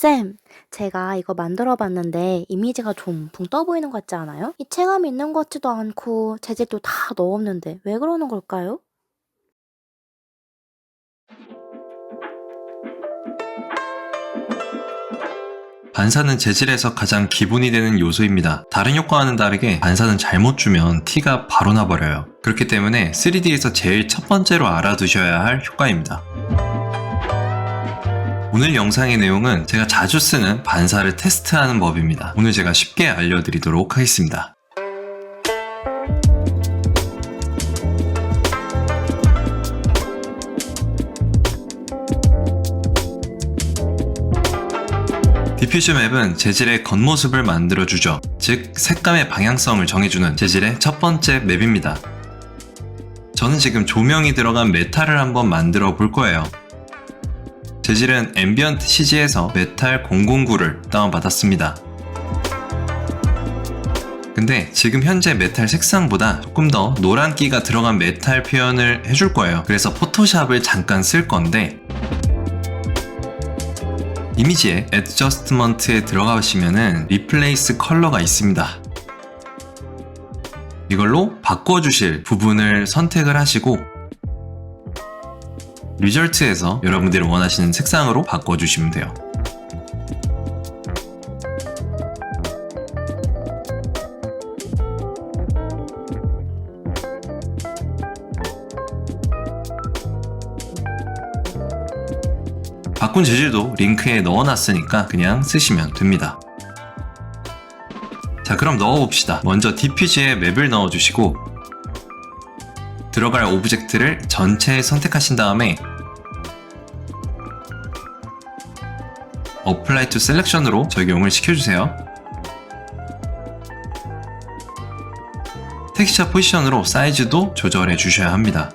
쌤, 제가 이거 만들어 봤는데 이미지가 좀 붕 떠 보이는 것 같지 않아요? 이 체감이 있는 것 같지도 않고 재질도 다 넣었는데 왜 그러는 걸까요? 반사는 재질에서 가장 기본이 되는 요소입니다. 다른 효과와는 다르게 반사는 잘못 주면 티가 바로 나버려요. 그렇기 때문에 3D에서 제일 첫 번째로 알아두셔야 할 효과입니다. 오늘 영상의 내용은 제가 자주 쓰는 반사를 테스트하는 법입니다. 오늘 제가 쉽게 알려드리도록 하겠습니다. 디퓨즈 맵은 재질의 겉모습을 만들어주죠. 즉, 색감의 방향성을 정해주는 재질의 첫 번째 맵입니다. 저는 지금 조명이 들어간 메탈을 한번 만들어 볼 거예요. 재질은 앰비언트 CG에서 메탈 009를 다운받았습니다. 근데 지금 현재 메탈 색상보다 조금 더 노란기가 들어간 메탈 표현을 해줄 거예요. 그래서 포토샵을 잠깐 쓸 건데 이미지에 애드저스트먼트에 들어가시면은 리플레이스 컬러가 있습니다. 이걸로 바꿔주실 부분을 선택을 하시고 리절트에서 여러분들이 원하시는 색상으로 바꿔주시면 돼요. 바꾼 재질도 링크에 넣어놨으니까 그냥 쓰시면 됩니다. 자 그럼 넣어봅시다. 먼저 디퓨즈에 맵을 넣어주시고 들어갈 오브젝트를 전체 선택하신 다음에 어플라이 투 셀렉션으로 적용을 시켜주세요. 텍스처 포지션으로 사이즈도 조절해 주셔야 합니다.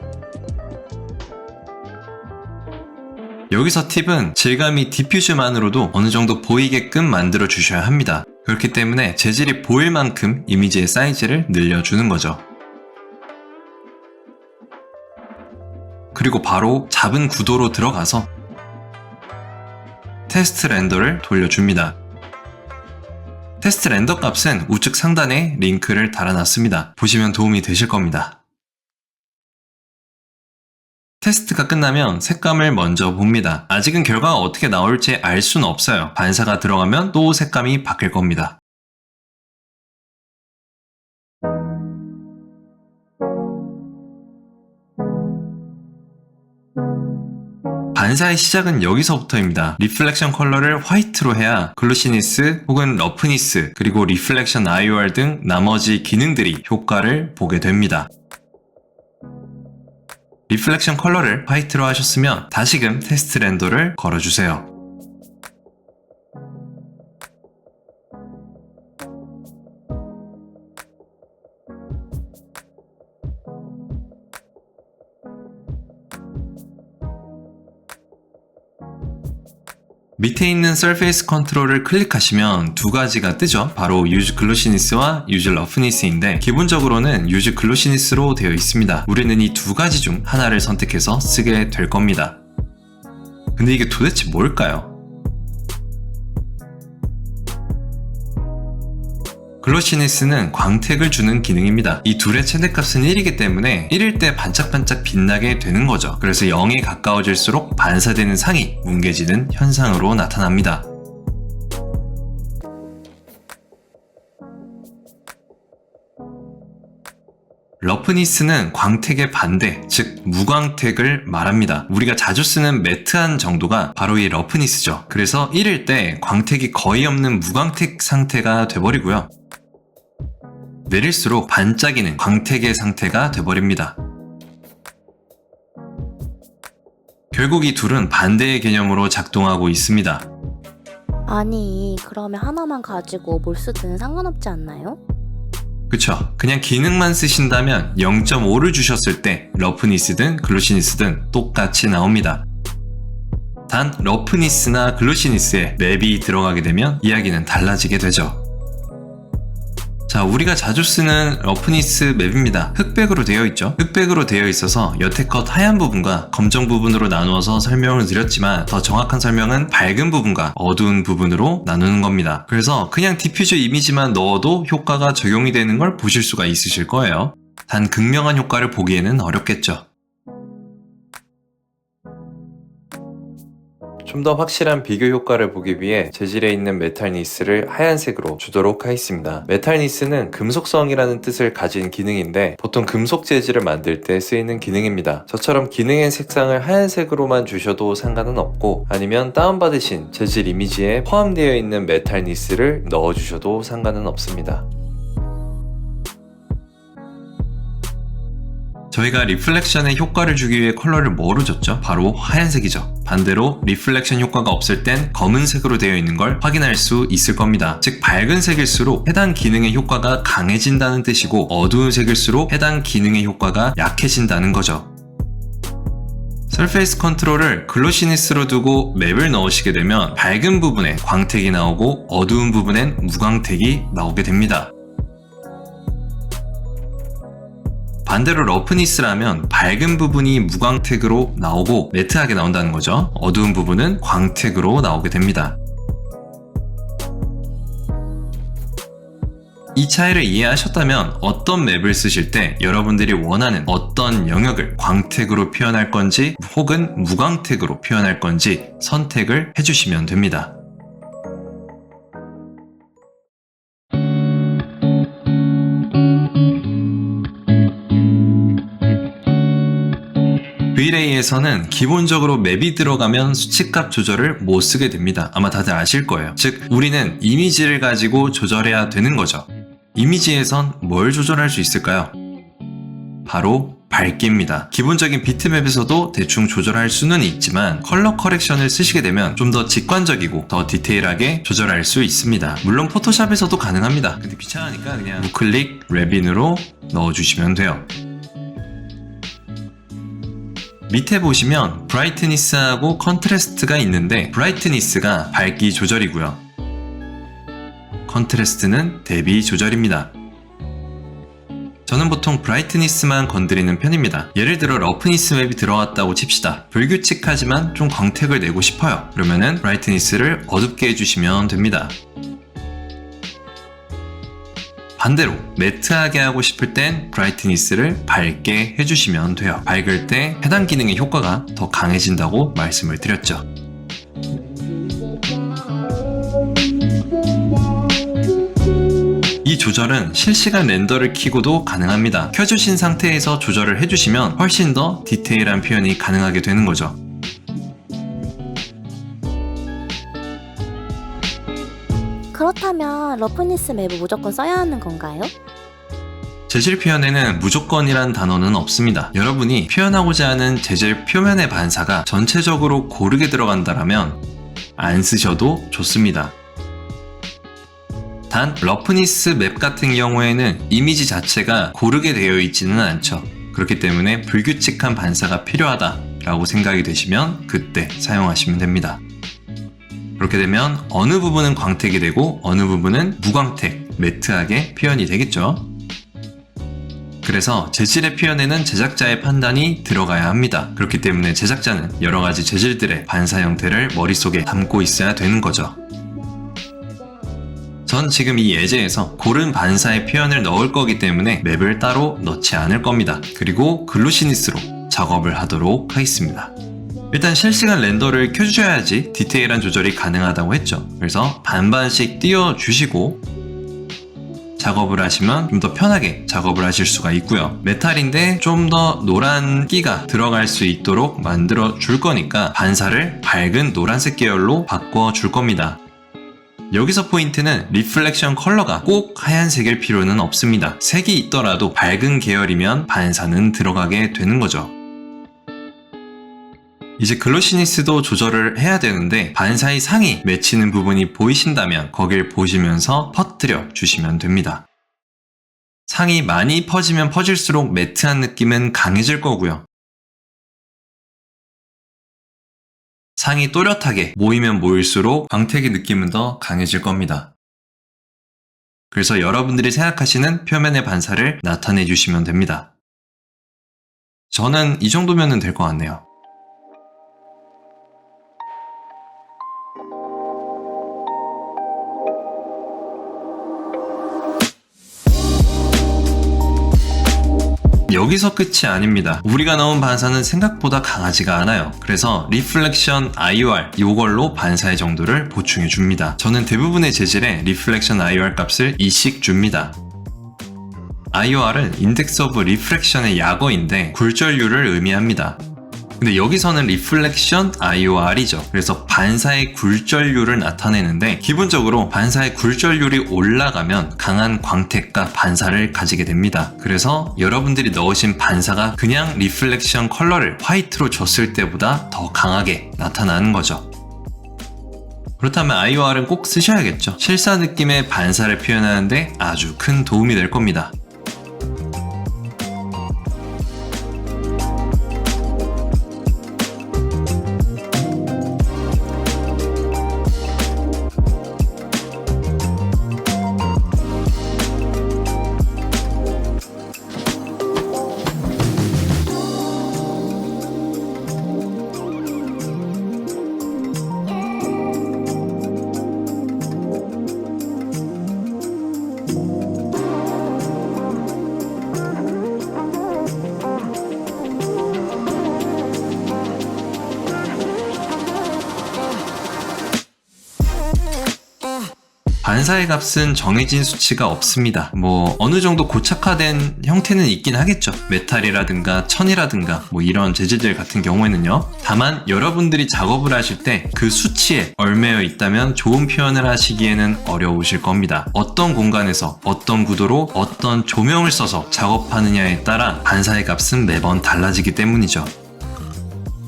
여기서 팁은 질감이 디퓨즈만으로도 어느 정도 보이게끔 만들어 주셔야 합니다. 그렇기 때문에 재질이 보일 만큼 이미지의 사이즈를 늘려주는 거죠. 그리고 바로 잡은 구도로 들어가서 테스트 렌더를 돌려줍니다. 테스트 렌더 값은 우측 상단에 링크를 달아놨습니다. 보시면 도움이 되실 겁니다. 테스트가 끝나면 색감을 먼저 봅니다. 아직은 결과가 어떻게 나올지 알 수는 없어요. 반사가 들어가면 또 색감이 바뀔 겁니다. 반사의 시작은 여기서부터입니다. 리플렉션 컬러를 화이트로 해야 글로시니스 혹은 러프니스 그리고 리플렉션 IOR 등 나머지 기능들이 효과를 보게 됩니다. 리플렉션 컬러를 화이트로 하셨으면 다시금 테스트 렌더를 걸어주세요. 밑에 있는 Surface 컨트롤을 클릭하시면 두 가지가 뜨죠. 바로 Use Glossiness와 Use Roughness인데 기본적으로는 Use Glossiness로 되어 있습니다. 우리는 이 두 가지 중 하나를 선택해서 쓰게 될 겁니다. 근데 이게 도대체 뭘까요? 글로시니스는 광택을 주는 기능입니다. 이 둘의 최대값은 1이기 때문에 1일 때 반짝반짝 빛나게 되는 거죠. 그래서 0에 가까워질수록 반사되는 상이 뭉개지는 현상으로 나타납니다. 러프니스는 광택의 반대, 즉 무광택을 말합니다. 우리가 자주 쓰는 매트한 정도가 바로 이 러프니스죠. 그래서 1일 때 광택이 거의 없는 무광택 상태가 돼버리고요. 내릴수록 반짝이는 광택의 상태가 돼버립니다. 결국 이 둘은 반대의 개념으로 작동하고 있습니다. 아니, 그러면 하나만 가지고 뭘 쓰든 상관없지 않나요? 그쵸. 그냥 기능만 쓰신다면 0.5를 주셨을 때 러프니스든 글로시니스든 똑같이 나옵니다. 단 러프니스나 글로시니스에 맵이 들어가게 되면 이야기는 달라지게 되죠. 자, 우리가 자주 쓰는 러프니스 맵입니다. 흑백으로 되어 있죠. 흑백으로 되어 있어서 여태껏 하얀 부분과 검정 부분으로 나누어서 설명을 드렸지만 더 정확한 설명은 밝은 부분과 어두운 부분으로 나누는 겁니다. 그래서 그냥 디퓨저 이미지만 넣어도 효과가 적용이 되는 걸 보실 수가 있으실 거예요. 단 극명한 효과를 보기에는 어렵겠죠. 좀 더 확실한 비교 효과를 보기 위해 재질에 있는 메탈 니스를 하얀색으로 주도록 하겠습니다. 메탈 니스는 금속성이라는 뜻을 가진 기능인데 보통 금속 재질을 만들 때 쓰이는 기능입니다. 저처럼 기능의 색상을 하얀색으로만 주셔도 상관은 없고 아니면 다운받으신 재질 이미지에 포함되어 있는 메탈 니스를 넣어주셔도 상관은 없습니다. 저희가 리플렉션에 효과를 주기 위해 컬러를 뭐로 줬죠? 바로 하얀색이죠. 반대로 리플렉션 효과가 없을 땐 검은색으로 되어 있는 걸 확인할 수 있을 겁니다. 즉 밝은 색일수록 해당 기능의 효과가 강해진다는 뜻이고 어두운 색일수록 해당 기능의 효과가 약해진다는 거죠. 서페이스 컨트롤을 글로시니스로 두고 맵을 넣으시게 되면 밝은 부분에 광택이 나오고 어두운 부분엔 무광택이 나오게 됩니다. 반대로 러프니스라면 밝은 부분이 무광택으로 나오고 매트하게 나온다는 거죠. 어두운 부분은 광택으로 나오게 됩니다. 이 차이를 이해하셨다면 어떤 맵을 쓰실 때 여러분들이 원하는 어떤 영역을 광택으로 표현할 건지 혹은 무광택으로 표현할 건지 선택을 해주시면 됩니다. V-Ray에서는 기본적으로 맵이 들어가면 수치값 조절을 못 쓰게 됩니다. 아마 다들 아실 거예요. 즉, 우리는 이미지를 가지고 조절해야 되는 거죠. 이미지에선 뭘 조절할 수 있을까요? 바로 밝기입니다. 기본적인 비트맵에서도 대충 조절할 수는 있지만 컬러 커렉션을 쓰시게 되면 좀 더 직관적이고 더 디테일하게 조절할 수 있습니다. 물론 포토샵에서도 가능합니다. 근데 귀찮으니까 그냥 우클릭 랩인으로 넣어주시면 돼요. 밑에 보시면 브라이트니스하고 컨트레스트가 있는데 브라이트니스가 밝기 조절이고요. 컨트레스트는 대비 조절입니다. 저는 보통 브라이트니스만 건드리는 편입니다. 예를 들어 러프니스 맵이 들어왔다고 칩시다. 불규칙하지만 좀 광택을 내고 싶어요. 그러면은 브라이트니스를 어둡게 해주시면 됩니다. 반대로 매트하게 하고 싶을 땐 브라이트니스를 밝게 해주시면 돼요. 밝을 때 해당 기능의 효과가 더 강해진다고 말씀을 드렸죠. 이 조절은 실시간 렌더를 키고도 가능합니다. 켜주신 상태에서 조절을 해주시면 훨씬 더 디테일한 표현이 가능하게 되는 거죠. 러프니스 맵을 무조건 써야 하는 건가요? 재질 표현에는 무조건이란 단어는 없습니다. 여러분이 표현하고자 하는 재질 표면의 반사가 전체적으로 고르게 들어간다면 안 쓰셔도 좋습니다. 단 러프니스 맵 같은 경우에는 이미지 자체가 고르게 되어 있지는 않죠. 그렇기 때문에 불규칙한 반사가 필요하다라고 생각이 되시면 그때 사용하시면 됩니다. 그렇게 되면 어느 부분은 광택이 되고 어느 부분은 무광택, 매트하게 표현이 되겠죠. 그래서 재질의 표현에는 제작자의 판단이 들어가야 합니다. 그렇기 때문에 제작자는 여러 가지 재질들의 반사 형태를 머릿속에 담고 있어야 되는 거죠. 전 지금 이 예제에서 고른 반사의 표현을 넣을 거기 때문에 맵을 따로 넣지 않을 겁니다. 그리고 글루시니스로 작업을 하도록 하겠습니다. 일단 실시간 렌더를 켜주셔야지 디테일한 조절이 가능하다고 했죠. 그래서 반반씩 띄워주시고 작업을 하시면 좀 더 편하게 작업을 하실 수가 있고요. 메탈인데 좀 더 노란 끼가 들어갈 수 있도록 만들어 줄 거니까 반사를 밝은 노란색 계열로 바꿔 줄 겁니다. 여기서 포인트는 리플렉션 컬러가 꼭 하얀색일 필요는 없습니다. 색이 있더라도 밝은 계열이면 반사는 들어가게 되는 거죠. 이제 글로시니스도 조절을 해야 되는데 반사의 상이 맺히는 부분이 보이신다면 거길 보시면서 퍼뜨려 주시면 됩니다. 상이 많이 퍼지면 퍼질수록 매트한 느낌은 강해질 거고요. 상이 또렷하게 모이면 모일수록 광택의 느낌은 더 강해질 겁니다. 그래서 여러분들이 생각하시는 표면의 반사를 나타내 주시면 됩니다. 저는 이 정도면 될 것 같네요. 여기서 끝이 아닙니다. 우리가 넣은 반사는 생각보다 강하지가 않아요. 그래서 리플렉션 IOR 이걸로 반사의 정도를 보충해 줍니다. 저는 대부분의 재질에 리플렉션 IOR 값을 2씩 줍니다. IOR은 인덱스 오브 리프렉션의 약어인데 굴절률을 의미합니다. 근데 여기서는 리플렉션 IOR이죠. 그래서 반사의 굴절률을 나타내는데 기본적으로 반사의 굴절률이 올라가면 강한 광택과 반사를 가지게 됩니다. 그래서 여러분들이 넣으신 반사가 그냥 리플렉션 컬러를 화이트로 줬을 때보다 더 강하게 나타나는 거죠. 그렇다면 IOR은 꼭 쓰셔야겠죠. 실사 느낌의 반사를 표현하는데 아주 큰 도움이 될 겁니다. 반사의 값은 정해진 수치가 없습니다. 뭐 어느 정도 고착화된 형태는 있긴 하겠죠. 메탈이라든가 천이라든가 뭐 이런 재질들 같은 경우에는요. 다만 여러분들이 작업을 하실 때 그 수치에 얼매여 있다면 좋은 표현을 하시기에는 어려우실 겁니다. 어떤 공간에서 어떤 구도로 어떤 조명을 써서 작업하느냐에 따라 반사의 값은 매번 달라지기 때문이죠.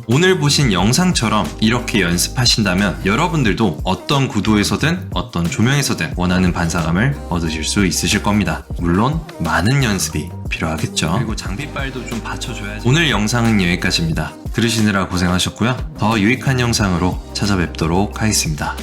오늘 보신 영상처럼 이렇게 연습하신다면 여러분들도 어떤 구도에서든 어떤 조명에서든 원하는 반사감을 얻으실 수 있으실 겁니다. 물론 많은 연습이 필요하겠죠. 그리고 장비빨도 좀 받쳐줘야지. 오늘 영상은 여기까지입니다. 들으시느라 고생하셨고요. 더 유익한 영상으로 찾아뵙도록 하겠습니다.